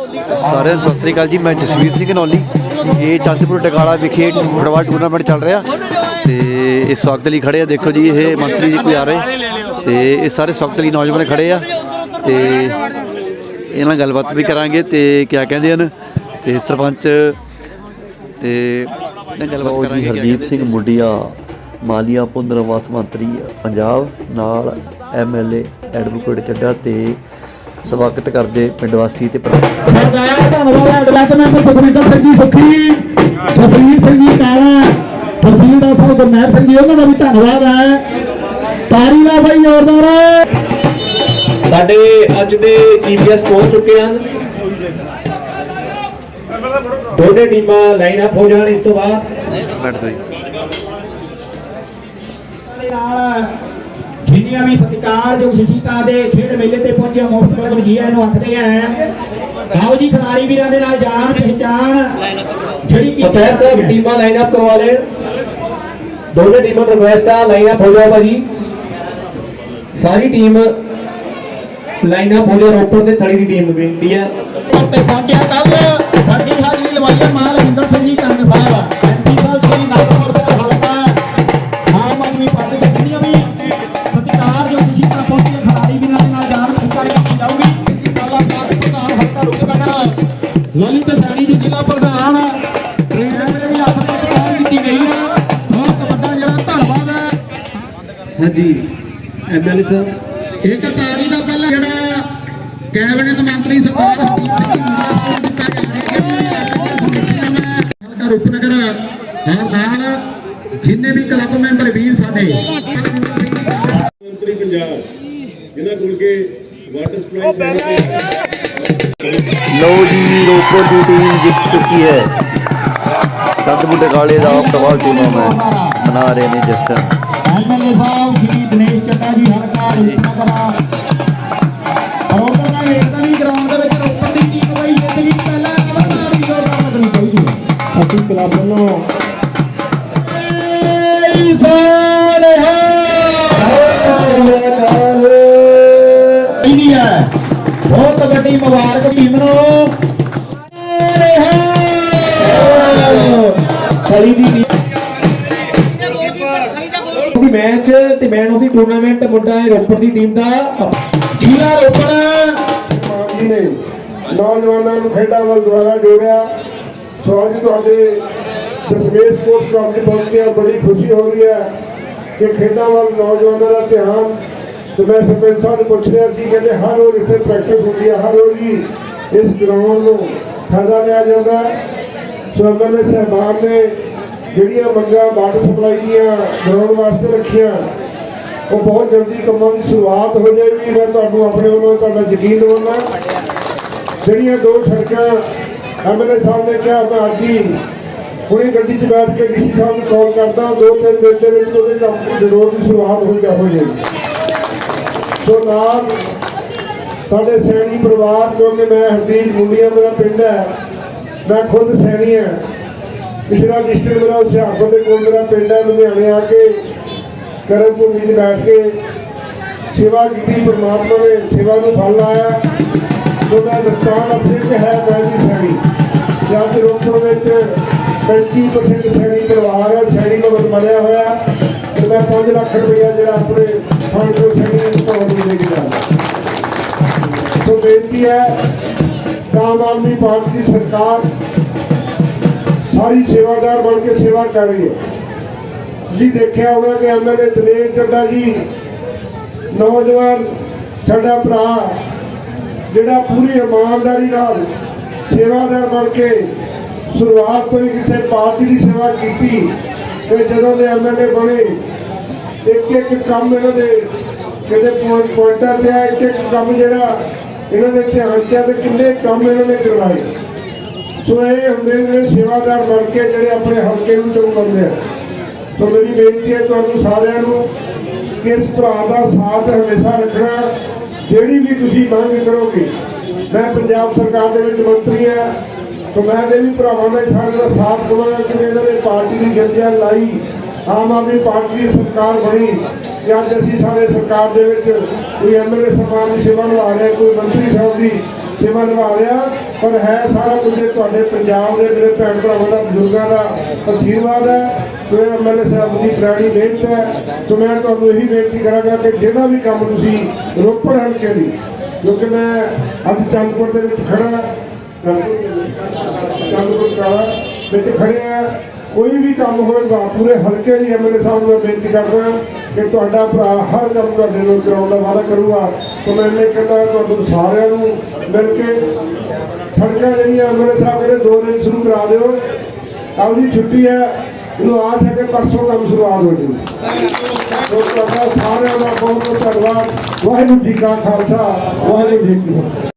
ਸਾਰਿਆਂ ਨੂੰ ਸਤਿ ਸ੍ਰੀ ਅਕਾਲ ਜੀ ਮੈਂ ਜਸਵੀਰ ਸਿੰਘ ਨੌਲੀ। ਇਹ ਚੰਦਪੁਰ ਟਕਾਲਾ ਵਿਖੇ ਫੁੱਟਬਾਲ ਟੂਰਨਾਮੈਂਟ ਚੱਲ ਰਿਹਾ। ਤੇ ਇਸ ਸਵਾਗਤ ਲਈ ਖੜੇ ਆ ਦੇਖੋ ਜੀ ਇਹ ਮੰਤਰੀ ਜੀ ਕੋਈ ਆ ਰਹੇ। ਤੇ ਇਹ ਸਾਰੇ ਸਵਾਗਤ ਲਈ ਨੌਜਵਾਨ ਖੜੇ ਆ। ਤੇ ਇਹਨਾਂ ਨਾਲ ਗੱਲਬਾਤ ਵੀ ਕਰਾਂਗੇ ਤੇ ਕਿਆ ਕਹਿੰਦੇ ਹਨ ਤੇ ਸਰਪੰਚ ਤੇ ਨਾਲ ਗੱਲਬਾਤ ਕਰਾਂਗੇ ਹਰਦੀਪ ਸਿੰਘ ਮੁੰਡੀਆ ਮਾਲੀਆ ਪੁਨਰਵਾਸ ਮੰਤਰੀ ਪੰਜਾਬ ਨਾਲ ਐਮਐਲਏ ਐਡਵੋਕੇਟ ਚੱਡਾ ਤੇ ਸਵਾਗਤ ਕਰਦੇ ਪਿੰਡ ਵਾਸੀ ਤੇ ਸਰਦਾਰ ਧੰਨਵਾਦ ਡਿਵੈਲਪਮੈਂਟ ਸੁਖਵਿੰਦਰ ਸਿੰਘ ਜੀ ਸੁਖੀ ਜਸਵੀਰ ਸਿੰਘ ਜੀ ਕਾਲਾ ਤਹਿਸੀਲਦਾਰ ਸਾਹਿਬ ਗੁਰਮੇਹਰ ਸਿੰਘ ਜੀ ਉਹਨਾਂ ਦਾ ਵੀ ਧੰਨਵਾਦ ਹੈ। ਤਾਰੀ ਲਾ ਭਾਈ ਜ਼ੋਰਦਾਰ ਸਾਡੇ ਅੱਜ ਦੇ ਜੀਪੀਐਸ ਪਹੁੰਚ ਚੁੱਕੇ ਹਨ। ਦੋਨੇ ਟੀਮਾਂ ਲਾਈਨ ਅਪ ਹੋ ਜਾਣ ਇਸ ਤੋਂ ਬਾਅਦ। ਬੈਠ ਜਾਓ ਜੀ। ਨਾਲ ਜਿੰਨੀਆਂ ਵੀ ਸਤਿਕਾਰਯੋਗ ਸ਼ਿਸ਼ੀਤਾ ਦੇ ਖੇਡ ਮੇਲੇ ਤੇ ਪਹੁੰਚੇ ਮੁਫਤ ਕਲਮ ਜੀ ਨੂੰ ਆਖਦੇ ਆ। ਆਓ ਜੀ ਖਿਡਾਰੀ ਵੀਰਾਂ ਦੇ ਨਾਲ ਜਾਣ ਪਹਿਚਾਣ ਜਿਹੜੀ ਕਿ ਪਤੈਰ ਸਾਹਿਬ ਟੀਮਾਂ ਲਾਈਨ ਅਪ ਕਰਵਾ ਲੈਣ। ਦੋਨੇ ਟੀਮਾਂ ਨੂੰ ਰਿਕੁਐਸਟ ਆ ਲਾਈਨ ਅਪ ਹੋ ਜਾਓ ਭਾਜੀ। ਸਾਰੀ ਟੀਮ ਲਾਈਨ ਅਪ ਹੋ ਜਾਓ ਰੋਪੜ ਤੇ ਥੜੀ ਦੀ ਟੀਮ ਨੂੰ ਬੇਨਤੀ ਹੈ ਤੇ ਪਹੁੰਚਿਆ ਕੱਲ ਸਾਡੀ ਹਾਜ਼ਰੀ ਲਵਾਈ ਲਲਿਤ ਸੈਣੀ ਜੀ ਜ਼ਿਲ੍ਹਾ ਪ੍ਰਧਾਨ ਟ੍ਰੇਨਰ ਵੀ ਆਪਣੇ ਪ੍ਰਧਾਨ ਕੀਤੀ ਗਈ ਹੈ। ਬਹੁਤ ਵੱਡਾ ਜਿਹੜਾ ਧੰਨਵਾਦ ਹੈ। ਹਾਂਜੀ ਐਮਐਲਏ ਸਾਹਿਬ ਇੱਕ ਤਾਰੀ ਦਾ ਪਹਿਲਾਂ ਜਿਹੜਾ ਕੈਬਨਿਟ ਮੰਤਰੀ ਸਿੰਘ ਹਲਕਾ ਰੂਪਨਗਰ ਔਰ ਨਾਲ ਜਿੰਨੇ ਵੀ ਕਲੱਬ ਮੈਂਬਰ ਵੀਰ ਸਾਡੇ ਮੰਤਰੀ ਪੰਜਾਬ ਜਿਨ੍ਹਾਂ ਕੋਲ ਕੇ ਵਾਟਰ ਸਪਲਾਈ ਲਓ ਜੀ ਰੋਪੜ ਦੀ ਟੀਮ ਜਿੱਤ ਚੁੱਕੀ ਹੈ। ਚੰਦਪੁਰ ਟਕਾਲੇ ਦਾ ਫੁੱਟਬਾਲ ਟੂਰਨਾਮੈਂਟ ਮਨਾ ਰਹੇ ਨੇ ਜਸ਼ਨ। ਐਮਐਲਏ ਸਾਹਿਬ ਸ਼੍ਰੀ ਦਿਨੇਸ਼ ਚੱਡਾ ਜੀ ਹਲਕਾ ਰੂਪਨਗਰ ਰੋਪੜ ਦਾ ਵੇਖਦਾ ਵੀ ਗਰਾਊਂਡ ਦੇ ਵਿੱਚ ਰੋਪੜ ਦੀ ਟੀਮ ਬਈ ਜਿੱਤ ਗਈ ਪਹਿਲਾ ਕਬਰਦਾਰ ਦੀ ਜ਼ੋਰ ਨਾਲ ਲੱਗਣੀ ਚਾਹੀਦੀ ਹੈ ਅਸੀਂ ਕਲੱਬ ਵੱਲੋਂ ਬਹੁਤ ਵੱਡੀ ਮੁਬਾਰਕ ਟੀਮ ਨੂੰ। ਖੜੀ ਦੀ ਟੀਮ ਮੈਚ ਤੇ ਮੈਨ ਆਫ ਦੀ ਟੂਰਨਾਮੈਂਟ ਮੁੰਡਾ ਰੋਪੜ ਦੀ ਟੀਮ ਦਾ। ਜ਼ਿਲ੍ਹਾ ਰੋਪੜ। ਮਾਨ ਜੀ ਨੇ ਨੌਜਵਾਨਾਂ ਨੂੰ ਖੇਡਾਂ ਵੱਲ ਦੁਆਰਾ ਜੋੜਿਆ। ਸੋ ਅੱਜ ਤੁਹਾਡੇ ਦਸਵੇਂ ਸਪੋਰਟਸ ਕਲੱਬ 'ਚ ਬੜੀ ਖੁਸ਼ੀ ਹੋ ਰਹੀ ਹੈ ਕਿ ਖੇਡਾਂ ਵੱਲ ਨੌਜਵਾਨਾਂ ਦਾ ਧਿਆਨ ਤੇ ਮੈਂ ਸਰਪੰਚ ਸਾਹਿਬ ਨੂੰ ਪੁੱਛ ਰਿਹਾ ਸੀ, ਕਹਿੰਦੇ ਹਰ ਰੋਜ਼ ਇੱਥੇ ਪ੍ਰੈਕਟਿਸ ਹੁੰਦੀ ਹੈ ਹਰ ਰੋਜ਼ ਹੀ ਇਸ ਗਰਾਊਂਡ ਨੂੰ ਫਾਇਦਾ ਲਿਆ ਜਾਂਦਾ। ਹੈ। ਸੋ ਐਮਐਲਏ ਸਾਹਿਬਾਨ ਨੇ ਜਿਹੜੀਆਂ ਮੰਗਾਂ, ਵਾਟਰ ਸਪਲਾਈ ਦੀਆਂ ਗਰਾਊਂਡ ਵਾਸਤੇ ਰੱਖੀਆਂ, ਉਹ ਬਹੁਤ ਜਲਦੀ ਕੰਮਾਂ ਦੀ ਸ਼ੁਰੂਆਤ ਹੋ ਜਾਏਗੀ। ਮੈਂ ਤੁਹਾਨੂੰ ਆਪਣੇ ਵੱਲੋਂ ਤੁਹਾਡਾ ਯਕੀਨ ਦਿਵਾਉਣਾ ਜਿਹੜੀਆਂ ਦੋ ਸੜਕਾਂ ਐਮਐਲਏ ਸਾਹਿਬ ਨੇ ਕਿਹਾ, ਮੈਂ ਅੱਜ ਹੀ ਹੁਣੇ ਗੱਡੀ 'ਚ ਬੈਠ ਕੇ ਡੀਸੀ ਸਾਹਿਬ ਨੂੰ ਕਾਲ ਕਰਦਾ, ਦੋ ਤਿੰਨ ਦਿਨ ਦੇ ਵਿੱਚ ਉਹਦੇ ਕੰਮ ਜ਼ਰੂਰ ਦੀ ਸ਼ੁਰੂਆਤ ਹੋ ਜਾ ਹੋ ਜਾਏਗੀ। ਸੋ ਨਾਲ ਸਾਡੇ ਸੈਣੀ ਪਰਿਵਾਰ, ਕਿਉਂਕਿ ਮੈਂ ਹਰਦੀਪ ਮੁੰਡੀਆਂ ਮੇਰਾ ਪਿੰਡ ਹੈ, ਮੈਂ ਖੁਦ ਸੈਣੀ ਹਾਂ। ਪਿਛਲਾ ਡਿਸਟ੍ਰਿਕਟ ਮੇਰਾ ਹੁਸ਼ਿਆਰਪੁਰ ਦੇ ਕੋਲ ਮੇਰਾ ਪਿੰਡ ਹੈ, ਲੁਧਿਆਣੇ ਆ ਕੇ ਕਰਮ ਭੂਮੀ 'ਚ ਬੈਠ ਕੇ ਸੇਵਾ ਕੀਤੀ, ਪਰਮਾਤਮਾ ਨੇ ਸੇਵਾ ਨੂੰ ਫਲ ਲਾਇਆ। ਜੋ ਮੈਂ ਦਸਤਾਨ ਅਸਲੀ ਹੈ, ਮੈਂ ਵੀ ਸੈਣੀ। ਤੇ ਅੱਜ ਰੋਪੜ ਵਿੱਚ 35% ਸੈਣੀ ਪਰਿਵਾਰ ਹੈ, ਸੈਣੀ ਭਵਨ ਬਣਿਆ ਹੋਇਆ। ਤੇ ਮੈਂ 5 ਲੱਖ ਰੁਪਇਆ ਜਿਹੜਾ ਆਪਣੇ ਫੰਡ ਤੋਂ ਬੇਨਤੀ ਹੈ, ਆਮ ਆਦਮੀ ਪਾਰਟੀ ਦੀ ਸਰਕਾਰ ਸਾਰੀ ਸੇਵਾਦਾਰ ਬਣ ਕੇ ਸੇਵਾ ਕਰ ਰਹੀ ਹੈ। ਤੁਸੀਂ ਦੇਖਿਆ ਹੋਣਾ ਕਿ ਐਮਐਲਏ ਦਿਨੇਸ਼ ਚੱਡਾ ਜੀ, ਨੌਜਵਾਨ ਸਾਡਾ ਭਰਾ, ਜਿਹੜਾ ਪੂਰੀ ਇਮਾਨਦਾਰੀ ਨਾਲ ਸੇਵਾਦਾਰ ਬਣ ਕੇ ਸ਼ੁਰੂਆਤ ਤੋਂ ਹੀ ਕਿਤੇ ਪਾਰਟੀ ਦੀ ਸੇਵਾ ਕੀਤੀ ਤੇ ਜਦੋਂ ਦੇ ਐਮਐਲਏ ਬਣੇ ਇੱਕ ਇੱਕ ਕੰਮ ਇਹਨਾਂ ਦੇ ਕਿਤੇ ਪੁਆਇੰਟਾਂ ਤੇ ਆ ਇੱਕ ਇੱਕ ਕੰਮ ਜਿਹੜਾ ਇਹਨਾਂ ਦੇ ਧਿਆਨ ਚ ਆ ਤੇ ਕਿੰਨੇ ਕੰਮ ਇਹਨਾਂ ਨੇ ਕਰਵਾਏ। ਸੋ ਇਹ ਹੁੰਦੇ ਨੇ ਸੇਵਾਦਾਰ ਬਣ ਕੇ ਜਿਹੜੇ ਆਪਣੇ ਹਲਕੇ ਨੂੰ ਚਮਕਾਉਂਦੇ ਆ। ਸੋ ਮੇਰੀ ਬੇਨਤੀ ਹੈ ਤੁਹਾਨੂੰ ਸਾਰਿਆਂ ਨੂੰ ਕਿ ਇਸ ਭਰਾ ਦਾ ਸਾਥ ਹਮੇਸ਼ਾ ਰੱਖਣਾ। ਜਿਹੜੀ ਵੀ ਤੁਸੀਂ ਮੰਗ ਕਰੋਗੇ, ਮੈਂ ਪੰਜਾਬ ਸਰਕਾਰ ਦੇ ਵਿੱਚ ਮੰਤਰੀ ਹਾਂ। ਸੋ ਮੈਂ ਦੇ ਵੀ ਭਰਾਵਾਂ ਦਾ ਸਾਰੇ ਦਾ ਸਾਥ ਦੇਵਾਂਗਾ ਕਿ ਇਹਨਾਂ ਨੇ ਪਾਰਟੀ ਦੀ ਜੰਜਾ ਲਾਈ, ਆਮ ਆਦਮੀ ਪਾਰਟੀ ਦੀ ਸਰਕਾਰ ਬਣੀ। ਕਿ ਅੱਜ ਅਸੀਂ ਸਾਡੇ ਸਰਕਾਰ ਦੇ ਵਿੱਚ ਕੋਈ ਐਮਐਲਏ ਸਰਕਾਰ ਦੀ ਸੇਵਾ ਨਿਭਾ ਰਿਹਾ, ਕੋਈ ਮੰਤਰੀ ਸਾਹਿਬ ਦੀ ਸੇਵਾ ਨਿਭਾ ਰਿਹਾ, ਪਰ ਹੈ ਸਾਰਾ ਕੁਝ ਤੁਹਾਡੇ ਪੰਜਾਬ ਦੇ ਮੇਰੇ ਭੈਣ ਭਰਾਵਾਂ ਦਾ, ਬਜ਼ੁਰਗਾਂ ਦਾ ਆਸ਼ੀਰਵਾਦ ਹੈ ਸੋ ਇਹ ਐਮਐਲਏ ਸਾਹਿਬ ਦੀ ਪੁਰਾਣੀ ਮਿਹਨਤ ਹੈ। ਸੋ ਮੈਂ ਤੁਹਾਨੂੰ ਇਹੀ ਬੇਨਤੀ ਕਰਾਂਗਾ ਕਿ ਜਿਹੜਾ ਵੀ ਕੰਮ ਤੁਸੀਂ ਰੋਪੜ ਹਲਕੇ ਦੀ, ਕਿਉਂਕਿ ਮੈਂ ਅੱਜ ਚੰਦਪੁਰ ਦੇ ਵਿੱਚ ਖੜਾ ਚੰਦਪੁਰ ਕਾਲਾ ਵਿੱਚ ਖੜਿਆ ਕੋਈ ਵੀ ਕੰਮ ਹੋਵੇਗਾ ਪੂਰੇ ਹਲਕੇ ਦੀ ਐਮਐਲਏ ਸਾਹਿਬ ਨੂੰ ਮੈਂ ਬੇਨਤੀ ਕਰਦਾ ਕਿ ਤੁਹਾਡਾ ਭਰਾ ਹਰ ਕੰਮ ਤੁਹਾਡੇ ਨਾਲ ਕਰਾਉਣ ਦਾ ਵਾਅਦਾ ਕਰੂਗਾ। ਸੋ ਮੈਂ ਇਹਨੇ ਕਹਿੰਦਾ ਤੁਹਾਨੂੰ ਸਾਰਿਆਂ ਨੂੰ ਮਿਲ ਕੇ ਸੜਕਾਂ ਜਿਹੜੀਆਂ ਐਮਐਲਏ ਸਾਹਿਬ ਕਹਿੰਦੇ ਦੋ ਦਿਨ ਸ਼ੁਰੂ ਕਰਾ ਦਿਓ। ਕੱਲ੍ਹ ਦੀ ਛੁੱਟੀ ਹੈ ਇਹਨੂੰ ਆਸ ਹੈ ਕਿ ਪਰਸੋਂ ਕੰਮ ਸ਼ੁਰੂਆਤ ਹੋ ਜਾਊਗੀ। ਸੋ ਤੁਹਾਡਾ ਸਾਰਿਆਂ ਦਾ ਬਹੁਤ ਬਹੁਤ ਧੰਨਵਾਦ। ਵਾਹਿਗੁਰੂ ਜੀ ਕਾ ਖਾਲਸਾ, ਵਾਹਿਗੁਰੂ ਜੀ ਕੀ ਫਤਿਹ।